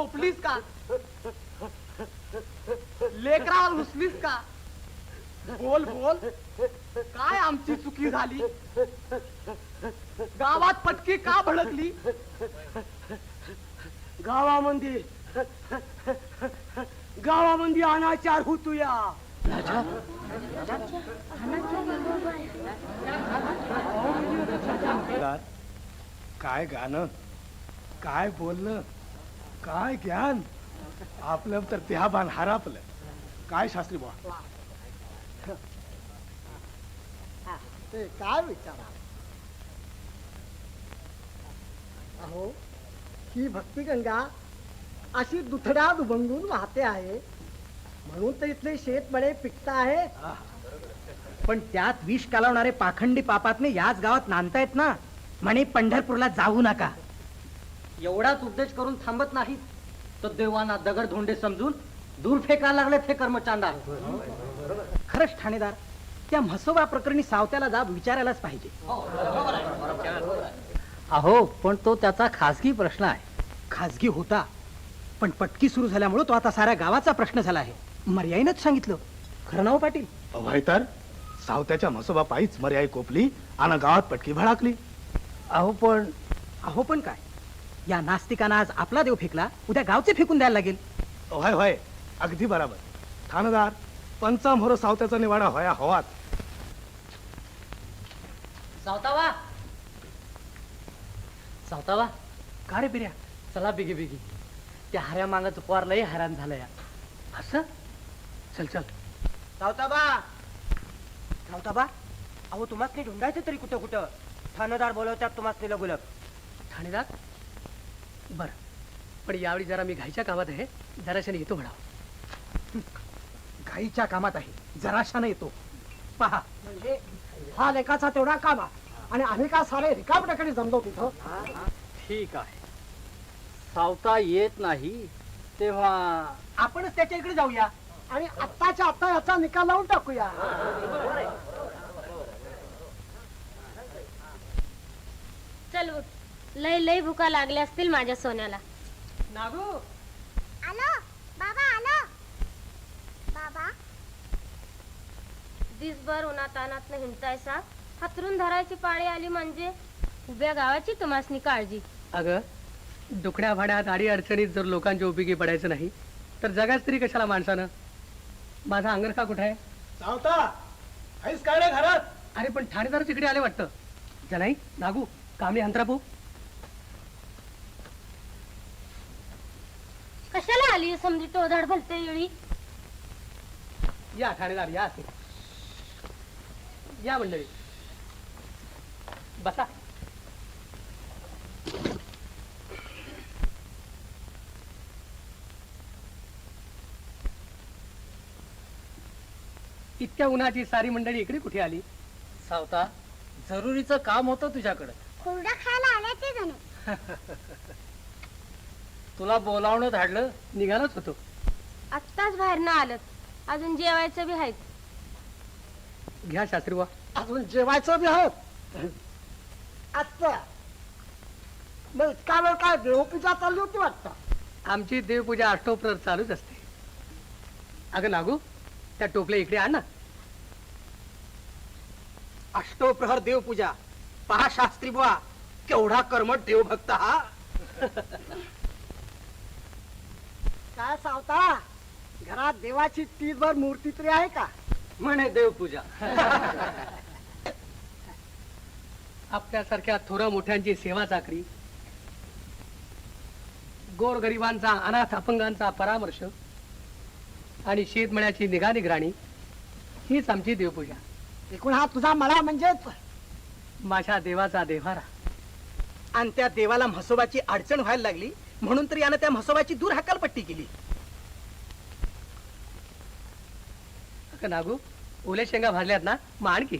कोपलीस का? लेकरावर घुसलीस का? बोल बोल. काय आमची चुकी झाली? गावात पटकी का भडकली? गावामध्ये गावामध्ये अनाचार होतोया काय गाणं? काय बोलणं? काय ज्ञान? आपलं तर देहाबान हरापलं. काय शास्त्री बा ते काय विचारा? अहो ही भक्तिगंगा अशी दुथड्या दुभंगून वाहते आहे. म्हणून तर इथले शेत बडे पिकत आहे. पण त्यात विष कालवणारे पाखंडी पापातने याच गावात नांदतायत ना. म्हणे पंढरपूरला जाऊ नका. एवढाच उपदेश करून थांबत नाही तर देवाना दगड धोंडे समजून दूर फेकायला लागले ते कर्मचांडा खरंच ठाणेदार त्या म्हसोबा प्रकरणी सावत्याला जाब विचारायलाच पाहिजे. अहो पण तो त्याचा खासगी प्रश्न आहे. खाजगी होता पण पटकी सुरू झाल्यामुळे तो आता साऱ्या गावाचा प्रश्न झाला आहे. मर्याईनच सांगितलं. खरं नाव पाटील? अभय तर सावत्याच्या म्हसोबा पायीच मर्याई कोपली आणि गावात पटकी भडाकली. अहो पण अहो पण काय? या नास्तिकानं आज आपला देव फेकला उद्या गावचे फेकून द्यायला लागेल. होय होय. अगदी बराबर. ठाणेदार पंचामोर सावत्याचा निवाडा होया हवात. सावतावा. सावतावा. का रे बिर्या चला बिगी बिगी. त्या हऱ्या मागाचं पोर लय हैराण झालं या असं? चल चल. सावताबा. सावताबा? अहो तुम्हाला ढुंढायचं तरी कुठं कुठं? ठाणेदार बोलवतात तुम्हाला लगुलग. ठाणेदार बर. पण यावेळी जरा मी घाईच्या कामात आहे. जराशाने येतो म्हणा घाईच्या कामात आहे. जराशानं येतो. पहा. म्हणजे हा लेखाचा तेवढा कामा आणि आम्ही का सारे रिकामट्याकडे जमलो तिथं? ठीक आहे. सावता येत नाही तेव्हा आपणच त्याच्या इकडे जाऊया. आणि आत्ताच्या आत्ता याचा निकाल लावून टाकूया. चल. उठ. लय लय भुका लागल्या असतील माझ्या सोन्याला. नागू? आलो. बाबा आलो. बाबा. दिसभर उन्हात अनात हिंडतायसा हातरून धरायची पाळी आली म्हणजे उभ्या गावाची तुम्हासनी काळजी. अगं दुखड्या भाड्यात आडी अडचणीत जर लोकांच्या उपयोगी पडायचं नाही तर जगाच तरी कशाला माणसानं? माझा अंगरखा कुठे आहे? सावता आहेस काय रे घरात? अरे पण ठाणेदार तिकडे आले वाटतं. जनाई नागू कामली अंतरापू कशाला आली समजी टोधाड भलते येळी. या ठाणेदार या असे. या मंडळी. बसा. इतक्या उन्हाची सारी मंडळी इकडे कुठे आली? सावता जरुरीचं काम होतं तुझ्याकडं. खायला आल्याचे जण. तुला बोलावणं धाडलं निघालच होतो. आत्ताच बाहेर ना आलत. अजून जेवायचं बी आहेत घ्या शास्त्री बा अजून जेवायचं बी आहोत आत्ता. मग इतका वेळ काय देवपूजा चालली होती वाटतं. आमची देवपूजा अष्टोप्रहर चालूच असते. अगं नागू त्या टोपल्या इकडे आण ना. अष्टोप्रहर देवपूजा. पहा शास्त्री बुवा केवढा कर्मठ देवभक्त हा. काय सावता? घरात देवाची तीसभर मूर्ती तरी आहे का? म्हणे देवपूजा. आपल्यासारख्या थोर मोठ्यांची सेवा चाकरी गोरगरिबांचा अनाथ अपंगांचा परामर्श आणि शेतमळ्याची निगा निगराणी हीच आमची देवपूजा. एकूण हा तुझा मला म्हणजेच? माझ्या देवाचा देव्हारा. आणि त्या देवाला म्हसोबाची अडचण व्हायला लागली म्हणून तर यानं त्या म्हसोबाची दूर हकालपट्टी केली. अगं नागू ओल्या शेंगा भाजल्यात ना मग आणखी.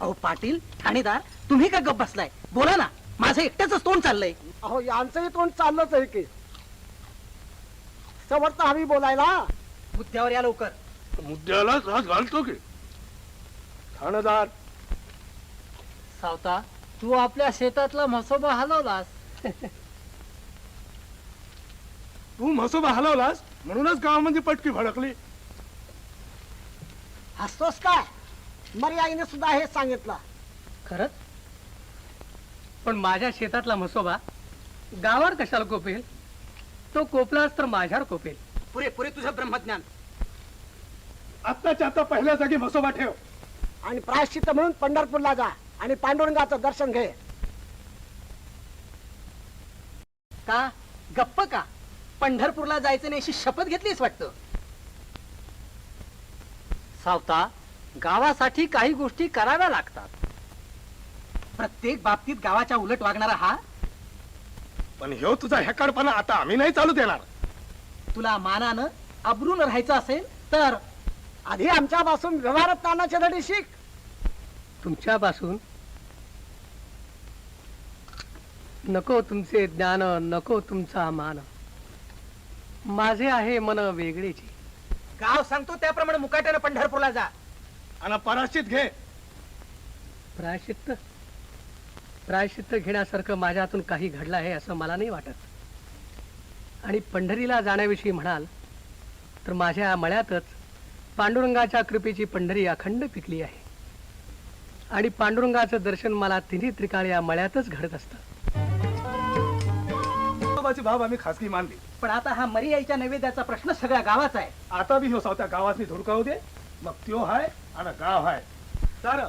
अहो पाटील ठाणेदार तुम्ही का गप बसलाय? बोला ना माझं एकट्याच तोंड चाललंय. अहो यांचंही तोंड चाललंच आहे की. समर्थ हवी बोलायला. मुद्द्यावर या लवकर. मुद्द्यालाच हात घालतो की? ठाणेदार. सावता तू आपल्या शेतातला म्हसोबा हलवलास. तू म्हसोबा हलवलास म्हणूनच गावामध्ये पटकी भडकली. हसतोस काय मरी आईने सुद्धा हेच सांगितलं. खरंच? पण माझ्या शेतातला म्हसोबा गावावर कशाला कोपेल? तो कोपलाच तर माझ्यावर कोपेल. पुरे पुरे तुझं ब्रह्मज्ञान. आत्ताच्या आता पहिल्या जागी म्हसोबा ठेव. आणि प्रायश्चित म्हणून पंढरपूरला जा आणि पांडुरंगाचं दर्शन घे. का? गप्प का? पंढरपूरला जायचं नाही अशी शपथ घेतलीस वाटतं? सावता गावासाठी काही गोष्टी कराव्या लागतात. प्रत्येक बाबतीत गावाच्या उलट वागणारा हा? पण ह्यो तुझा हेकाडपणा आता आम्ही नाही चालू देणार. तुला मानानं अब्रून राहायचं असेल तर? आधी आमच्यापासून व्यवहारात तानाचे धडे शिक. तुमच्यापासून? नको तुमचे ज्ञान नको तुमचा मान. माझे आहे मन वेगळेचे. गाव सांगतो त्याप्रमाणे मुकाट्यानं पंढरपूरला जा. आणि पराश्चित घे. प्रायश्चित्त? प्रायश्चित्त घेण्यासारखं माझ्या हातून काही घडलं आहे असं मला नाही वाटत. आणि पंढरीला जाण्याविषयी म्हणाल तर माझ्या मळ्यातच पांडुरंगाच्या कृपेची पंढरी अखंड पिकली आहे. आणि पांडुरंगाचं दर्शन मला तिन्ही त्रिकाळ या मळ्यातच घडत असतं. म्हसोबाची बाब आम्ही खासगी मानली. पण आता हा मरियाईच्या नैवेद्याचा प्रश्न सगळ्या गावाचा आहे. आता बी ह्यो सावत्या गावातनी धुडकावू दे मग त्यो हाय आणि गाव हाय. चार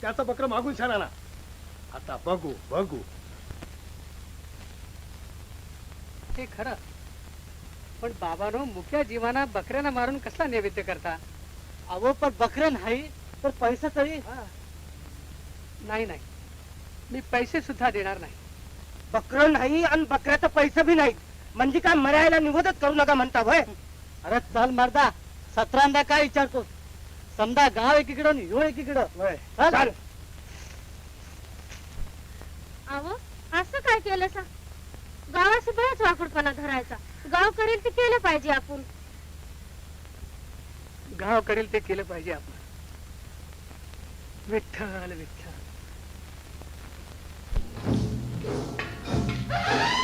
त्याचा बकर मागून छान ना. आता बघू बघू. हे खरं. पण बाबानो मुख्या जीवाना बकऱ्यांना मारून कसला नैवेद्य करता? अहो पण बकरं नाही तर पैसा तरी नाही नाही. मी पैसे सुद्धा देणार नाही. बकरं नाही आणि बकऱ्याचा पैसा बी नाही म्हणजे काय मरायला निवडच करू नका म्हणता भय अरे चल मर्दा सतरांदा काय विचारतोस समजा गाव एकीकडं आणि ह्यो एकीकडं. चाल. अहो असं काय केलं सा गावाशी बराच वाकडपणा धरायचा. गाव करेल ते केलं पाहिजे आपण. गाव करेल ते केलं पाहिजे आपण. विठ्ठल विठ्ठल. Ah!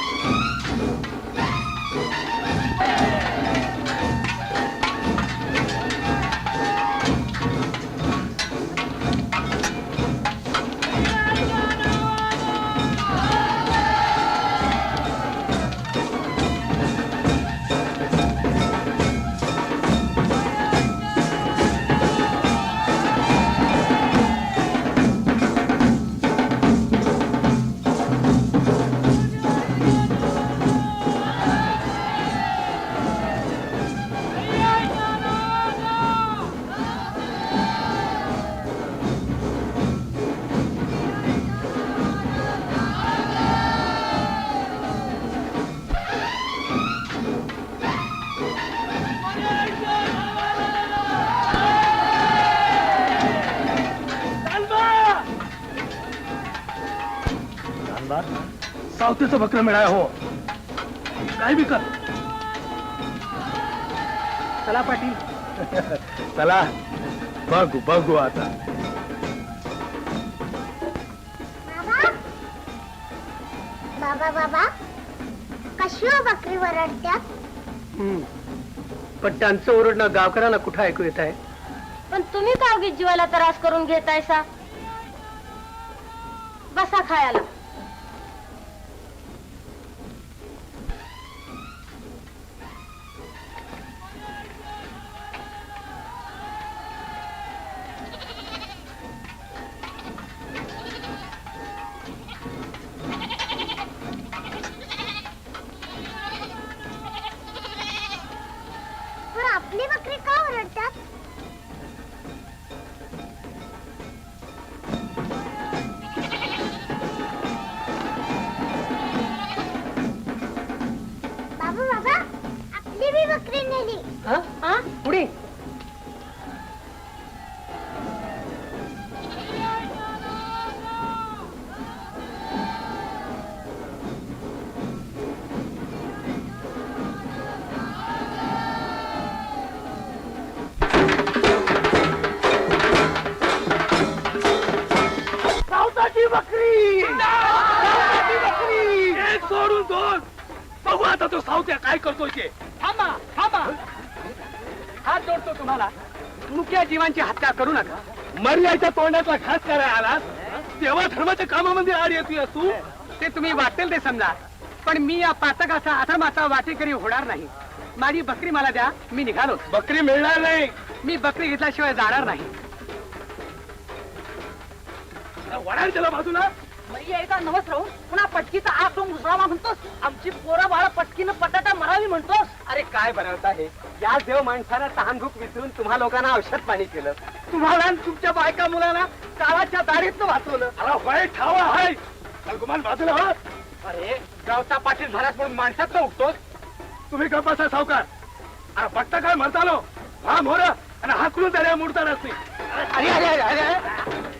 सावतेचं बकर मिळाय हो. काय बी कर. चला पाटील. चला. बघू बघू आता. बाबा. बाबा कशी हो बकरी वरडत्यात हम्म. पण त्यांचं ओरडणं गावकऱ्यांना कुठं ऐकू येत आहे? पण तुम्ही का उगीच जीवाला त्रास करून घेताय सा बसा खायला. ओली बकरी का ओरडतात बाबू बाबा आपली बी बकरी नेली हा? हा? पुढे काय करतोय ते? थांबा थांबा. हात जोडतो तुम्हाला. मुक्या जीवांची हत्या करू नका. मर्याच्या तोंडातला घास करायला आलास तेव्हा धर्माच्या कामामध्ये आड येतोय तू ते तुम्ही वाटेल ते समजा. पण मी या पातकाचा अधर्माचा वाटेकरी होणार नाही. माझी बकरी मला द्या मी निघालो. बकरी मिळणार नाही. मी बकरी घेतल्याशिवाय जाणार नाही. वडाल त्याला बाजूला. एकदा नवस राहून पुन्हा पटकीचा आग तो मुसरावा म्हणतोस? आमची पोरं बाळा पटकीनं पटाटा मरावी म्हणतोस? अरे काय बनवता हे? या देव माणसाला तहान भूक विसरून तुम्हा लोकांना औषध पाणी केलं. तुम्हाला आणि तुमच्या बायका मुलांना काळाच्या दारीतनं वाचवलं. अरे वाईट ठावा हाय. गुमान बाजूला हो. अरे गावचा पाटील झाल्यास म्हणून माणसात उठतोस? तुम्ही गप्पासा सावकार. अरे बघता काय म्हणतालो? हा मोर आणि हाकलून त्याला मुडता नसते अरे अरे अरे अरे.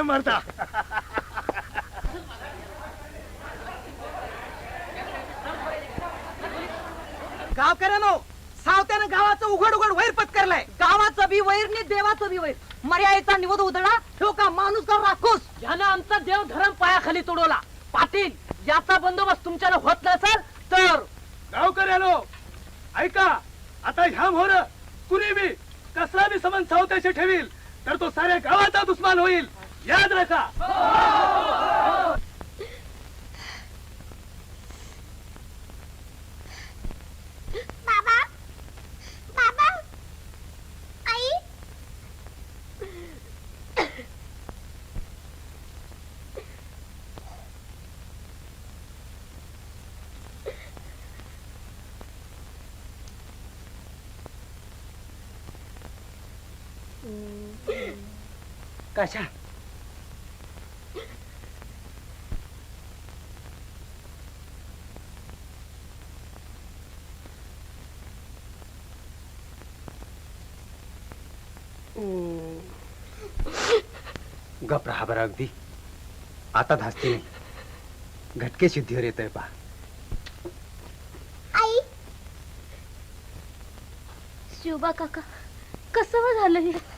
शाबास रे मरता गावकऱ्यानो सावत्यानं गावाचं उघड उघड वैर पत्करलाय. गावाचं बी वैर नि देवाचं बी वैर. मर्यादेचा निवद उधळा ठेव का माणूस का राखूस यानं आमचा देव धर्म पायाखाली तोडवला. पाटील याचा बंदोबस्त तुमच्याला होत नसेल तर गावकऱ्यानो ऐका आता ह्या मोर कुणी बी कसला बी संबंध सावत्याशी ठेवील तर तो साऱ्या गावाचा दुश्मन होईल. याद रखा। बाबा बाबा आई। कशा? गप राहा बरं अगदी. आता धास्ती नाही. घटके सिद्धीवर येत आहे पा. आई. शिवबा काका कसं झालं हे?